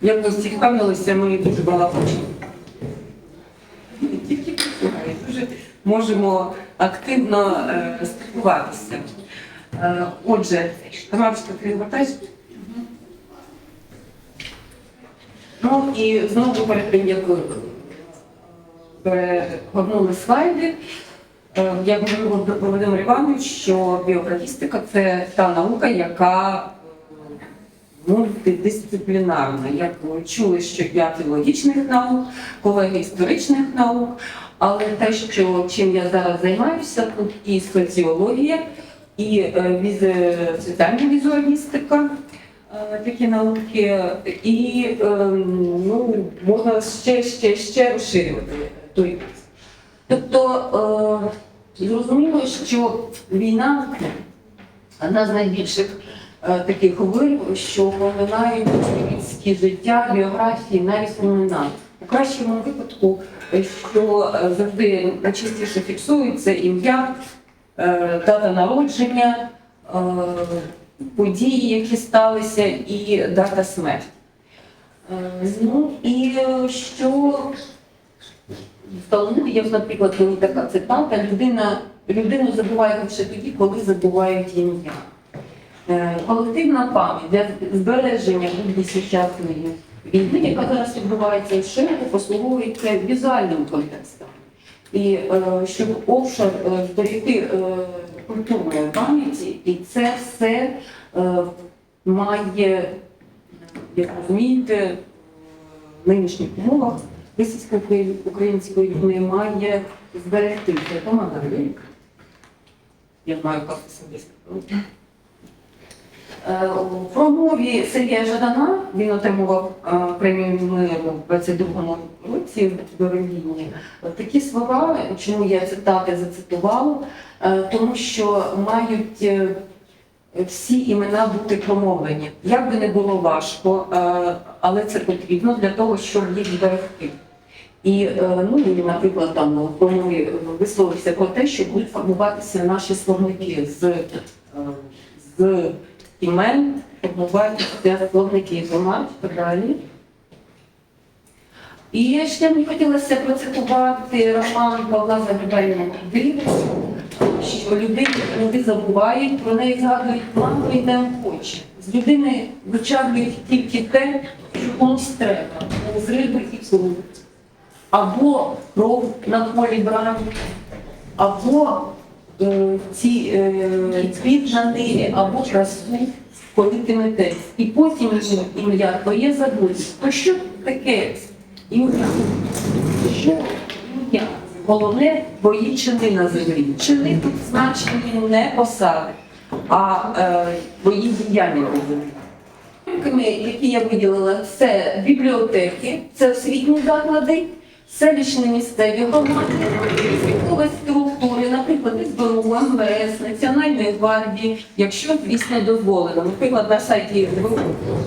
Як ви цікавилися, ми дуже балакучі. Не тільки послухають, дуже можемо активно е, спілкуватися. Е, отже, ти вертаєш? Ну і знову перед тим, як перегорнули слайди, е, я говорю Володимир Іванович, що біографістика це та наука, яка мультидисциплінарна. Як ви чули, що я філологічних наук, колеги історичних наук, але те, що чим я зараз займаюся, тут і соціологія, і е, віз- соціальна візуалістика, е, такі науки, і е, ну, можна ще, ще, ще розширювати той. Тобто е, зрозуміло, що війна одна з найбільших е, таких вирв, що поминають людське життя, біографії, навіть імена. У кращому випадку, е, що е, завжди найчастіше фіксується ім'я, е, дата народження, е, події, які сталися, і дата смерті. Е, Ну і е, що Талмуді є, наприклад, така цитата: людина, людину забувають лише тоді, коли забувають ім'я. Е, Колективна пам'ять для збереження будні сучасної війни, яка зараз відбувається широко, послуговується візуальним контекстом. І е, щоб офшор е, зберегти культурної пам'яті, і це все має, як розумієте, в нинішніх умовах російсько-української війни має зберегтися. Помагаю. Я маю карти собі сказати. Е, промові Сергія Жадана він отримував е, премію миру в 22-му році в Берліні. Такі слова, чому я цитати зацитувала, е, тому що мають всі імена бути промовлені. Як би не було важко, але це потрібно для того, щоб їх зберегти. І, ну, наприклад, там промові висловився про те, що будуть формуватися наші словники з, з імен, формуватися словники громад і так далі. І ще мені хотілося процитувати роман Павла Загребельного «Дивись», що люди, люди забувають, про неї згадують мало і неохоче. З людини вичавлюють тільки те, що комусь треба, з риби і плуг. Або кров на полі брани, або ці е, цвіт на ниві, або красу, коли ти метець. І потім ім'я твоє забудь. То що таке ім'я? Що ім'я? Головне бої чини на землі. Чини тут значені не посади, а е, бої діяння на землі. Які я виділила, це бібліотеки, це освітні заклади, селищні місцеві громади, військові структури, СБУ, МВС, Національної гвардії, якщо, звісно, дозволено. Наприклад, на сайті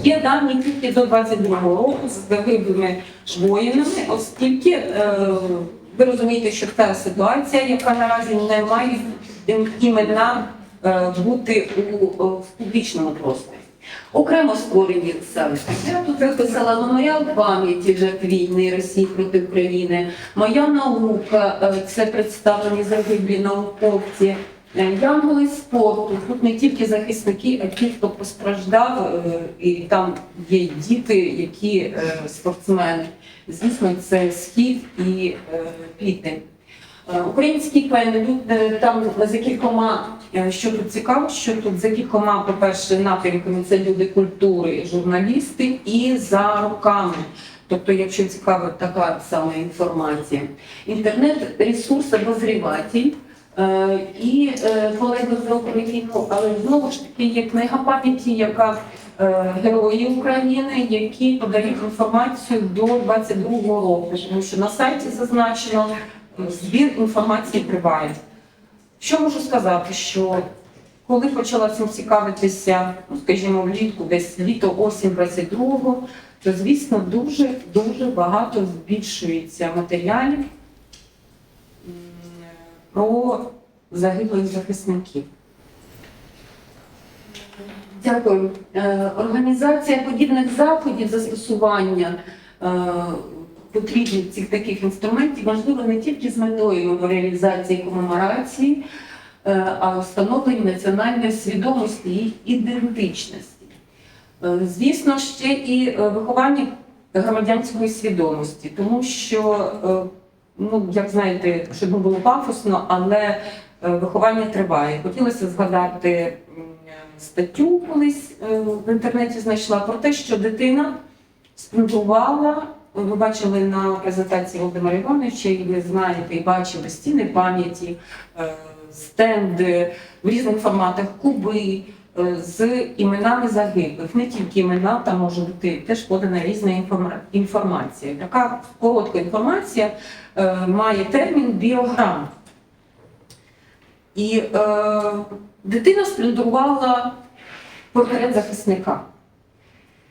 є дані тільки до 22-го року з загиблими воїнами, оскільки е, ви розумієте, що та ситуація, яка наразі не має імена е, бути у, в публічному просторі. Окремо створені селища. Я тут виписала меморіал пам'яті жертв війни Росії проти України. Моя наука е, це представлені загиблі науковці. Е, Янголи спорту. Тут не тільки захисники, а ті, хто постраждав, е, і там є діти, які спортсмени. Звісно, це схід і пітень. Е, Український е, там за кількома, що тут цікаво, що тут за кількома, по-перше, напрямками це люди культури, журналісти і за руками. Тобто, якщо цікава така сама інформація, інтернет-ресурс обозріватель е, і е, колеги з Україну, але знову ж таки є книга пам'яті, яка е, герої України, які подають інформацію до 22-го року, тому що на сайті зазначено збір інформації триває. Що можу сказати, що коли почала цим цікавитися, ну, скажімо, влітку, десь літо осінь 22-го, то звісно дуже дуже багато збільшується матеріалів про загиблих захисників. Дякую. Е, Організація подібних заходів застосування потрібних цих таких інструментів можливо не тільки з метою меморіалізації комеморації, е, а встановлення національної свідомості і ідентичності. Е, Звісно, ще і е, виховання громадянської свідомості, тому що, ну, як знаєте, щоб було пафосно, але виховання триває. Хотілося згадати статтю колись в інтернеті знайшла про те, що дитина спрямувала. Ви бачили на презентації Володимира Івановича, і ви знаєте і бачили стіни пам'яті, е, стенди в різних форматах, куби е, з іменами загиблих. Не тільки імена, там може бути теж подана різна інформація. Така коротка інформація е, має термін біограм. І е, дитина сплюндрувала портрет захисника.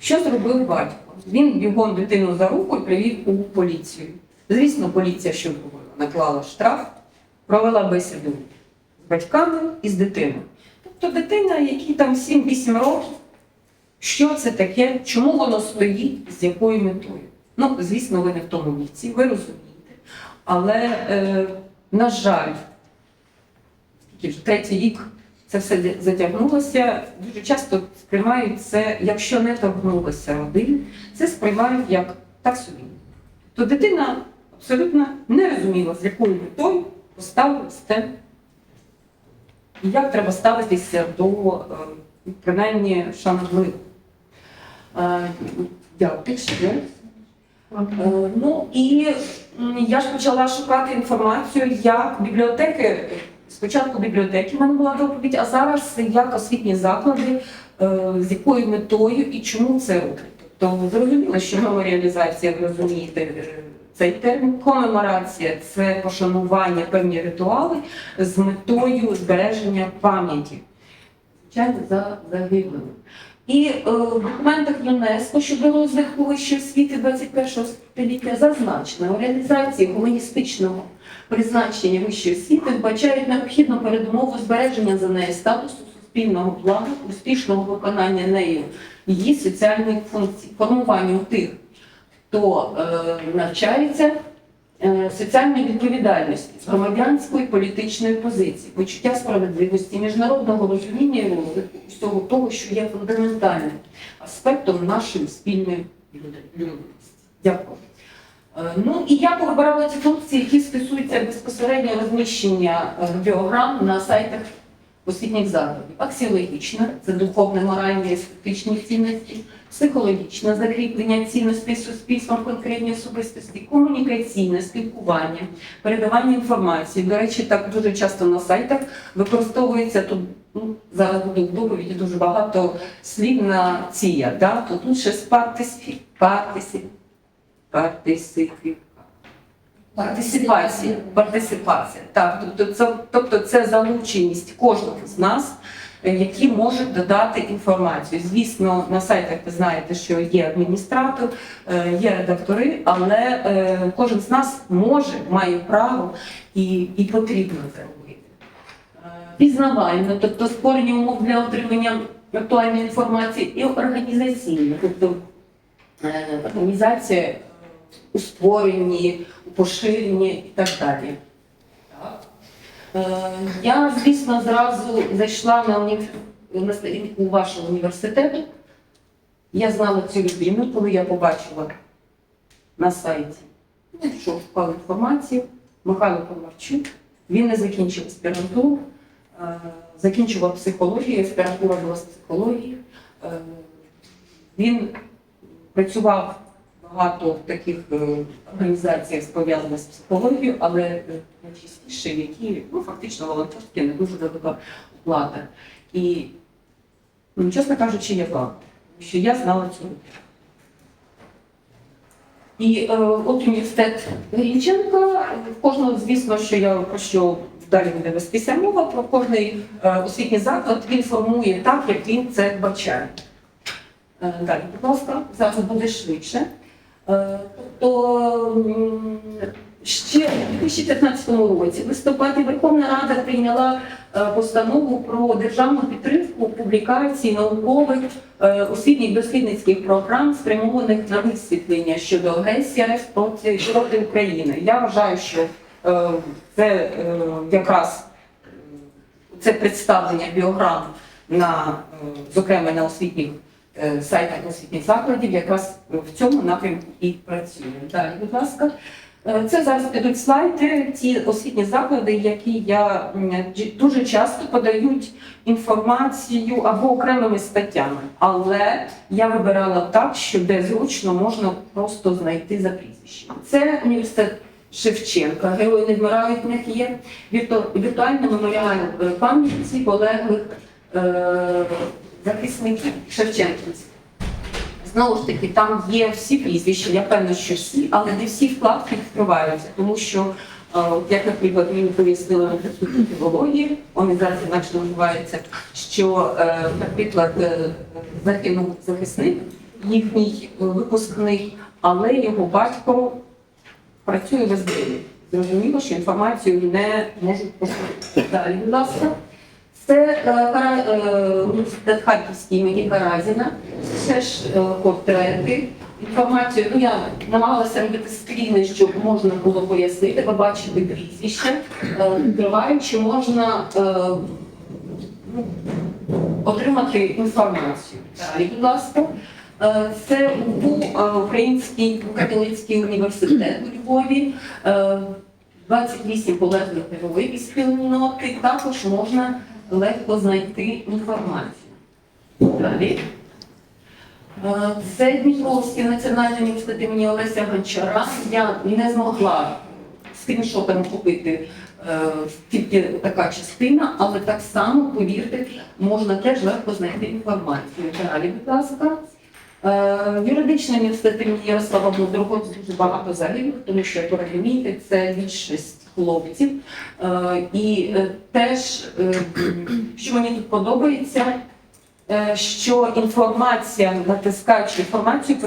Що зробив батько? Він бігом дитину за руку і привів у поліцію. Звісно, поліція що зробила? Наклала штраф, провела бесіду з батьками і з дитиною. Тобто дитина, якій там 7-8 років, що це таке, чому воно стоїть, з якою метою? Ну, звісно, ви не в тому віці, ви розумієте. Але, е, на жаль, третій рік це все затягнулося. Дуже часто сприймають це, якщо не торгнулося родин, це сприймають як так собі. То дитина абсолютно не розуміла, з якою метою поставили стен. І як треба ставитися до е, принаймні шанобливо. Е, Дякую. Е, Ну і я ж почала шукати інформацію, як бібліотеки. Спочатку бібліотеки в мене була доповідь, а зараз як освітні заклади, е, з якою метою і чому це робить. Тобто зрозуміло, що меморіалізація, ви розумієте, е, цей термін комеморація це пошанування певні ритуали з метою збереження пам'яті, звичайно, за загиблими. І е, в документах ЮНЕСКО щодо розвитку вищої освіти 21 століття зазначено, реалізації гуманістичного призначення вищої освіти вбачають необхідну передумову збереження за нею статусу суспільного блага, успішного виконання нею її соціальних функцій, формуванню тих, хто е, навчається соціальної відповідальності, громадянської політичної позиції, почуття справедливості, міжнародного розуміння і розвитку всього того, що є фундаментальним аспектом нашої спільної людяності. Дякую. Е, Ну і я повибирала ці функції, які стосуються безпосередньо розміщення е, біограм на сайтах освітніх закладів. Аксіологічна це духовне, моральні, естетичні цінності, психологічне закріплення цінностей суспільством конкретній особистості, комунікаційне спілкування, передавання інформації. До речі, так дуже часто на сайтах використовується тут. Ну, зараз буде в доповіді дуже багато слів на ція. Да? То тут ще партисифі, партисифі, партисифі. Партисипація, партисипація. Так, тобто це, тобто це залученість кожного з нас, які можуть додати інформацію. Звісно, на сайтах ви знаєте, що є адміністратор, е, є редактори, але е, кожен з нас може, має право і, і потрібно це робити. Е, Пізнавально, тобто створення умов для отримання актуальної інформації і організаційно, тобто організація у створенні, у поширенні і так далі. Е, Я, звісно, зразу зайшла на, уні... на сторінку вашого університету. Я знала цю людину, коли я побачила на сайті, що впала інформацію, Михайло Коварчук. Він не закінчив аспірантуру, е, закінчував психологію, аспірантура була з психології. Е, Він працював багато таких е, організаціях пов'язаних з психологією, але найчастіше, які ну, фактично волонтерські не дуже велика оплата. І, ну, чесно кажучи, я вам, що я знала цю. І е, от університет Грінченка, кожного, звісно, що я про що далі буде вестися мова, про кожний е, освітній заклад він формує так, як він це бачає. Е, Далі, будь ласка, зараз буде швидше. Е, Тобто ще у 2015 році в листопаді Верховна Рада прийняла е, постанову про державну підтримку публікацій наукових е, освітніх дослідницьких програм, спрямованих на висвітлення щодо агресії проти проти України. Я вважаю, що це якраз це представлення біограм на зокрема на освітніх сайтах освітніх закладів, якраз в цьому напрямку і працюємо. Далі, будь ласка. Е, Це зараз підуть слайди, ті освітні заклади, які я дуже часто подають інформацію або окремими статтями. Але я вибирала так, що де зручно можна просто знайти за прізвищем. Це університет Шевченка, герої не вмирають, в них є вірту- віртуальний меморіал е, пам'яті полеглих е, захисників Шевченківців. Знову ж таки, там є всі прізвища, я певна, що всі, але не всі вкладки відкриваються, тому що, е, як, наприклад, мені пояснили на філології, вони зараз інакше називаються, що, е, наприклад, е, загинув захисник, їхній випускник, але його батько працює в СБУ. Зрозуміло, що інформацію не можуть поширити. Далі, будь ласка. Це е, е, Харківський імені Каразіна, це ж е, портрети. Інформацію, ну я намагалася робити скріни, щоб можна було пояснити, побачити прізвище, е, відкриваючи, можна ну, отримати інформацію. Далі, будь ласка. Це е, Український католицький університет у Львові. Е, 28 полеглих із спільноти. Також можна легко знайти інформацію. Далі. Е, Це Дніпровський національний університет імені Олеся Гончара. Я не змогла скріншотом купити е, тільки така частина, але так само, повірте, можна теж легко знайти інформацію. Далі, будь ласка. Е, Юридичний університет імені Ярослава Мудрого дуже багато загиблих, тому що, як ви розумієте, це більшість хлопців. Е, І е, теж, що мені тут подобається, що інформація, натискаючи інформацію,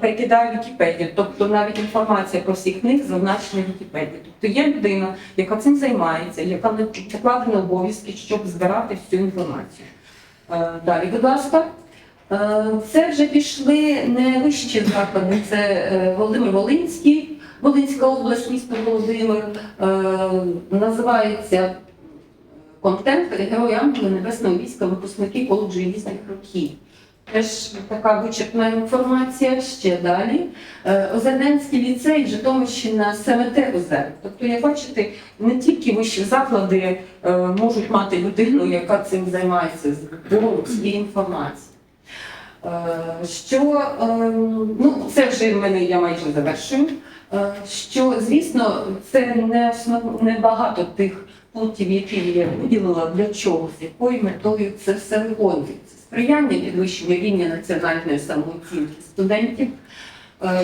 перекидає Вікіпедію. Тобто навіть інформація про всіх них зазначена в Вікіпедії. Тобто є людина, яка цим займається, яка не покладена обов'язки, щоб збирати всю інформацію. Далі, будь ласка. Е, Це вже пішли не вищі заклади, це е, Володимир Волинський, Волинська область, місто Володимир. Е, Називається контент Герої Ангела Небесного війська, випускники коледжу різних років. Теж така вичерпна інформація ще далі. Е, Озерненський ліцей, Житомирщина, СМТ Озер. Тобто, як бачите, не тільки вищі заклади е, можуть мати людину, яка цим займається, цієї інформації. Е, Що е, ну це вже в мене я майже завершую. Е, Що звісно, це не не багато тих пунктів, які я виділила для чого, з якою метою це все виконується. Сприяння підвищенню рівня національної самооцінки студентів,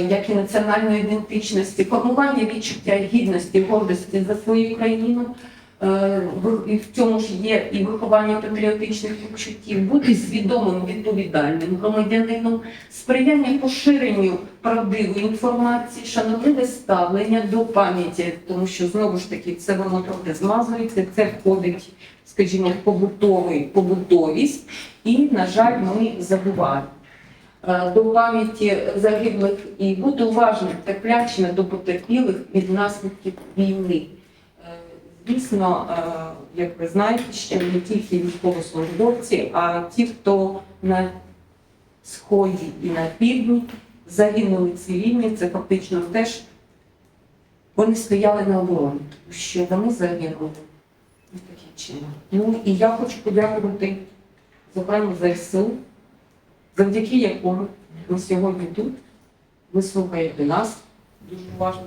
як і національної ідентичності, формування відчуття гідності, гордості за свою країну. Е, І в цьому ж є і виховання патріотичних відчуттів, бути свідомим відповідальним громадянином, сприяння поширенню правдивої інформації, шанобливе ставлення до пам'яті, тому що знову ж таки це воно трохи змазується, це входить, скажімо, в побутовий побутовість, і, на жаль, ми забуваємо. Е, До пам'яті загиблих і бути уважним терплячими до потерпілих від наслідків війни. Звісно, е, як ви знаєте, ще не тільки військовослужбовці, а ті, хто на сході і на півдні загинули цивільні, це фактично теж вони стояли на обороні, що вони загинули. Ну і я хочу подякувати зокрема ЗСУ, завдяки якому ми сьогодні тут, ви слухаєте нас дуже уважно.